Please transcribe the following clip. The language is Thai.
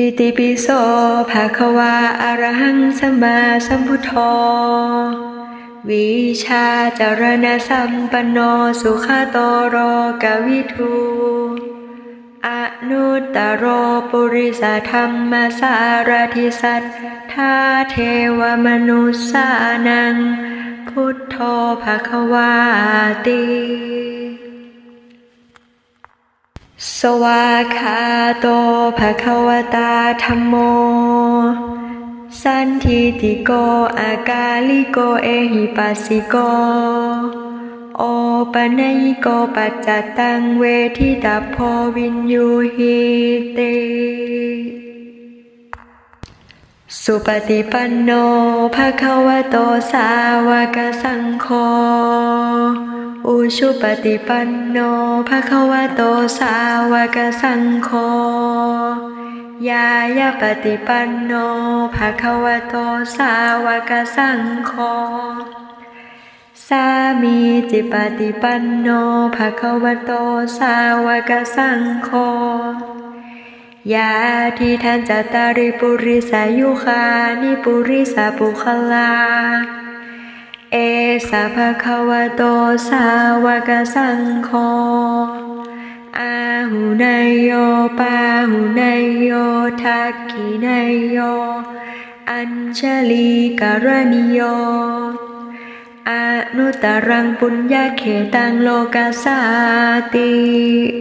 อิติปิโสภะคะวาอรหังสัมมาสัมพุทโธวิชาจารณะสัมปันโนสุขโตโรกวิทูอนุตตโรปุริสธรรมสารทิสัทธาเทวมนุสสานัง พุทโธภะคะวาติ สวากาโตภะคะวตาธัมโม สันทิติโกอากาลิโกเอหิปัสสิโก โอปะนยิโกปัจจตังเวทิตาพวินยูหิเต สุปฏิปันโนภะคะวโตสาวกสังโฆ อุชุปฏิปันโนภะคะวะโตสาวกสังโฆยายาปฏิปันโนภะคะวะโตสาวกสังโฆสามีจิปฏิปันโนภะคะวะโตสาวกสังโฆยาทิทันจตาริปุริสายุคานิปุริสาปุคลา เอ สาภะคะวะโตสาวกสังโฆอาหุนายโยปาหุนายโยทักขินายโย อัญชลีกรณิโยอนุตตรังปุญญาเขตังโลกาสาติ